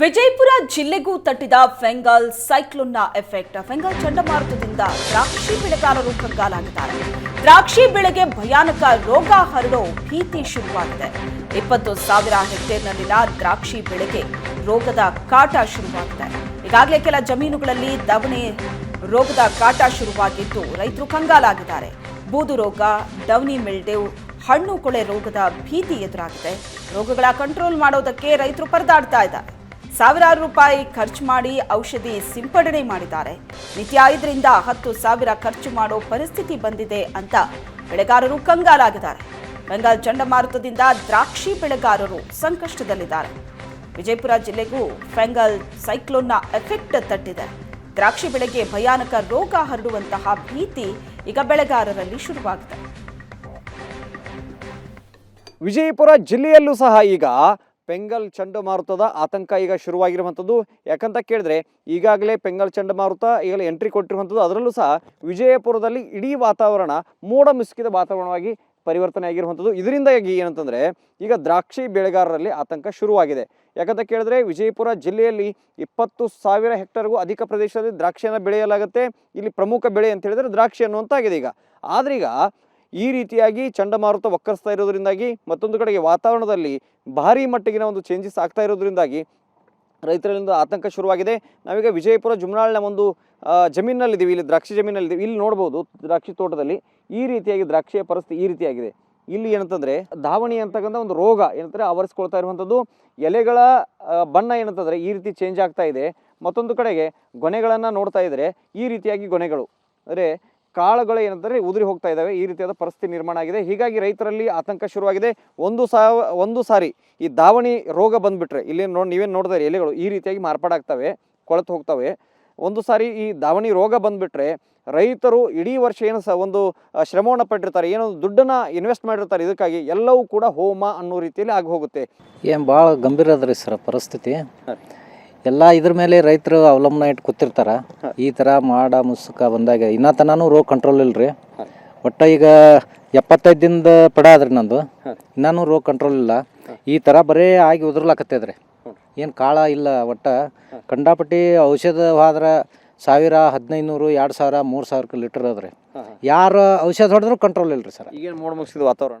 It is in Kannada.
ವಿಜಯಪುರ ಜಿಲ್ಲೆಗೂ ತಟ್ಟಿದ ಫೆಂಗಲ್ ಸೈಕ್ಲೋನ್ನ ಎಫೆಕ್ಟ್. ಫೆಂಗಲ್ ಚಂಡಮಾರುತದಿಂದ ದ್ರಾಕ್ಷಿ ಬೆಳೆಗಾರರು ಕಂಗಾಲಾಗಿದ್ದಾರೆ. ದ್ರಾಕ್ಷಿ ಬೆಳೆಗೆ ಭಯಾನಕ ರೋಗ ಹರಡೋ ಭೀತಿ ಶುರುವಾಗಿದೆ. ಇಪ್ಪತ್ತು ಸಾವಿರ ಹೆಕ್ಟೇರ್ನಲ್ಲಿನ ದ್ರಾಕ್ಷಿ ಬೆಳೆಗೆ ರೋಗದ ಕಾಟ ಶುರುವಾಗಿದೆ. ಈಗಾಗಲೇ ಕೆಲ ಜಮೀನುಗಳಲ್ಲಿ ದವಣೆ ರೋಗದ ಕಾಟ ಶುರುವಾಗಿದ್ದು, ರೈತರು ಕಂಗಾಲಾಗಿದ್ದಾರೆ. ಬೂದು ರೋಗ ಡವನಿ ಮಿಲ್ಡೆವ್ ಹಣ್ಣು ಕೊಳೆ ರೋಗದ ಭೀತಿ ಎದುರಾಗಿದೆ. ರೋಗಗಳ ಕಂಟ್ರೋಲ್ ಮಾಡೋದಕ್ಕೆ ರೈತರು ಪರದಾಡ್ತಾ ಇದ್ದಾರೆ. ಸಾವಿರಾರು ರೂಪಾಯಿ ಖರ್ಚು ಮಾಡಿ ಔಷಧಿ ಸಿಂಪಡಣೆ ಮಾಡಿದ್ದಾರೆ. ನಿತ್ಯ ಐದರಿಂದ ಹತ್ತು ಸಾವಿರ ಖರ್ಚು ಮಾಡೋ ಪರಿಸ್ಥಿತಿ ಬಂದಿದೆ ಅಂತ ಬೆಳೆಗಾರರು ಕಂಗಾಲಾಗಿದ್ದಾರೆ. ಬೆಂಗಾಲ್ ಚಂಡಮಾರುತದಿಂದ ದ್ರಾಕ್ಷಿ ಬೆಳೆಗಾರರು ಸಂಕಷ್ಟದಲ್ಲಿದ್ದಾರೆ. ವಿಜಯಪುರ ಜಿಲ್ಲೆಗೂ ಫೆಂಗಲ್ ಸೈಕ್ಲೋನ್ನ ಎಫೆಕ್ಟ್ ತಟ್ಟಿದೆ. ದ್ರಾಕ್ಷಿ ಬೆಳೆಗೆ ಭಯಾನಕ ರೋಗ ಹರಡುವಂತಹ ಭೀತಿ ಈಗ ಬೆಳೆಗಾರರಲ್ಲಿ ಶುರುವಾಗಿದೆ. ವಿಜಯಪುರ ಜಿಲ್ಲೆಯಲ್ಲೂ ಸಹ ಈಗ ಪೆಂಗಲ್ ಚಂಡಮಾರುತದ ಆತಂಕ ಈಗ ಶುರುವಾಗಿರುವಂಥದ್ದು. ಯಾಕಂತ ಕೇಳಿದ್ರೆ, ಈಗಾಗಲೇ ಪೆಂಗಲ್ ಚಂಡಮಾರುತ ಈಗಲೇ ಎಂಟ್ರಿ ಕೊಟ್ಟಿರುವಂಥದ್ದು. ಅದರಲ್ಲೂ ಸಹ ವಿಜಯಪುರದಲ್ಲಿ ಇಡೀ ವಾತಾವರಣ ಮೋಡ ಮುಸುಕಿದ ವಾತಾವರಣವಾಗಿ ಪರಿವರ್ತನೆ ಆಗಿರುವಂಥದ್ದು. ಇದರಿಂದಾಗಿ ಏನಂತಂದರೆ, ಈಗ ದ್ರಾಕ್ಷಿ ಬೆಳೆಗಾರರಲ್ಲಿ ಆತಂಕ ಶುರುವಾಗಿದೆ. ಯಾಕಂತ ಕೇಳಿದ್ರೆ, ವಿಜಯಪುರ ಜಿಲ್ಲೆಯಲ್ಲಿ ಇಪ್ಪತ್ತು ಸಾವಿರ ಹೆಕ್ಟರ್ಗೂ ಅಧಿಕ ಪ್ರದೇಶದಲ್ಲಿ ದ್ರಾಕ್ಷಿಯನ್ನು ಬೆಳೆಯಲಾಗುತ್ತೆ. ಇಲ್ಲಿ ಪ್ರಮುಖ ಬೆಳೆ ಅಂತ ಹೇಳಿದ್ರೆ ದ್ರಾಕ್ಷಿ ಅನ್ನುವಂತಾಗಿದೆ ಈಗ. ಆದ್ರೀಗ ಈ ರೀತಿಯಾಗಿ ಚಂಡಮಾರುತ ಒಕ್ಕರಿಸ್ತಾ ಇರೋದ್ರಿಂದಾಗಿ ಮತ್ತೊಂದು ಕಡೆಗೆ ವಾತಾವರಣದಲ್ಲಿ ಭಾರಿ ಮಟ್ಟಿಗಿನ ಒಂದು ಚೇಂಜಸ್ ಆಗ್ತಾ ಇರೋದ್ರಿಂದಾಗಿ ರೈತರಿಂದ ಆತಂಕ ಶುರುವಾಗಿದೆ. ನಾವೀಗ ವಿಜಯಪುರ ಜುಮ್ನಾಳ್ನ ಒಂದು ಜಮೀನಲ್ಲಿದ್ದೀವಿ ಇಲ್ಲಿ ದ್ರಾಕ್ಷಿ ಜಮೀನಲ್ಲಿದ್ದೀವಿ ಇಲ್ಲಿ ನೋಡ್ಬೋದು ದ್ರಾಕ್ಷಿ ತೋಟದಲ್ಲಿ ಈ ರೀತಿಯಾಗಿ ದ್ರಾಕ್ಷಿಯ ಪರಿಸ್ಥಿತಿ ಈ ರೀತಿಯಾಗಿದೆ. ಇಲ್ಲಿ ಏನಂತಂದರೆ ಧಾವಣಿ ಅಂತಕ್ಕಂಥ ಒಂದು ರೋಗ ಏನಂತಾರೆ ಆವರಿಸ್ಕೊಳ್ತಾ ಇರುವಂಥದ್ದು. ಎಲೆಗಳ ಬಣ್ಣ ಏನಂತಂದರೆ ಈ ರೀತಿ ಚೇಂಜ್ ಆಗ್ತಾ ಇದೆ. ಮತ್ತೊಂದು ಕಡೆಗೆ ಗೊನೆಗಳನ್ನು ನೋಡ್ತಾ ಇದ್ದರೆ ಈ ರೀತಿಯಾಗಿ ಗೊನೆಗಳು. ಅಂದರೆ ಕಾಳುಗಳು ಏನಂದರೆ ಉದುರಿ ಹೋಗ್ತಾ ಇದ್ದಾವೆ ಈ ರೀತಿಯಾದ ಪರಿಸ್ಥಿತಿ ನಿರ್ಮಾಣ ಆಗಿದೆ. ಹೀಗಾಗಿ ರೈತರಲ್ಲಿ ಆತಂಕ ಶುರುವಾಗಿದೆ. ಒಂದು ಸಾವ, ಒಂದು ಸಾರಿ ಈ ದಾವಣಿ ರೋಗ ಬಂದುಬಿಟ್ರೆ, ಇಲ್ಲಿ ನೋಡಿ, ನೀವೇನು ನೋಡಿದ್ರೆ ಎಲೆಗಳು ಈ ರೀತಿಯಾಗಿ ಮಾರ್ಪಾಡಾಗ್ತವೆ, ಕೊಳೆತು ಹೋಗ್ತವೆ. ಒಂದು ಸಾರಿ ಈ ದಾವಣಿ ರೋಗ ಬಂದುಬಿಟ್ರೆ, ರೈತರು ಇಡೀ ವರ್ಷ ಏನು ಸಹ ಒಂದು ಶ್ರಮವನ್ನು ಪಟ್ಟಿರ್ತಾರೆ, ಏನೋ ದುಡ್ಡನ್ನು ಇನ್ವೆಸ್ಟ್ ಮಾಡಿರ್ತಾರೆ, ಇದಕ್ಕಾಗಿ ಎಲ್ಲವೂ ಕೂಡ ಹೋಮ ಅನ್ನೋ ರೀತಿಯಲ್ಲಿ ಆಗಿ ಹೋಗುತ್ತೆ. ಏನು ಭಾಳ ಗಂಭೀರ ಅದ ಸರ್ ಪರಿಸ್ಥಿತಿ. ಎಲ್ಲ ಇದ್ರ ಮೇಲೆ ರೈತರು ಅವಲಂಬನ ಇಟ್ಟು ಕೂತಿರ್ತಾರ. ಈ ಥರ ಮಾಡ ಮುಸುಕ ಬಂದಾಗ ಇನ್ನ ತನೂ ರೋಗ ಕಂಟ್ರೋಲ್ ಇಲ್ರಿ. ಒಟ್ಟ ಈಗ ಎಪ್ಪತ್ತೈದು ದಿನದ ಪಡ ಅದ್ರಿ ನಂದು. ಇನ್ನೂ ರೋಗ ಕಂಟ್ರೋಲ್ ಇಲ್ಲ. ಈ ಥರ ಬರೇ ಆಗಿ ಉದುರ್ಲಾಕತ್ತದ್ರಿ ಏನು ಕಾಳ ಇಲ್ಲ ಒಟ್ಟ. ಕಂಡಾಪಟ್ಟಿ ಔಷಧ ಹೋದ್ರೆ ಸಾವಿರ ಹದಿನೈದು ನೂರು ಎರಡು ಸಾವಿರ ಮೂರು ಸಾವಿರ ಲೀಟರ್ ಅದ್ರಿ ಯಾರು ಔಷಧ ಹೊಡೆದ್ರು ಕಂಟ್ರೋಲ್ ಇಲ್ಲ ರೀ ಸರ್. ಈಗೇನು ಮೋಡ ಮುಗಿಸಿದ ವಾತಾವರಣ?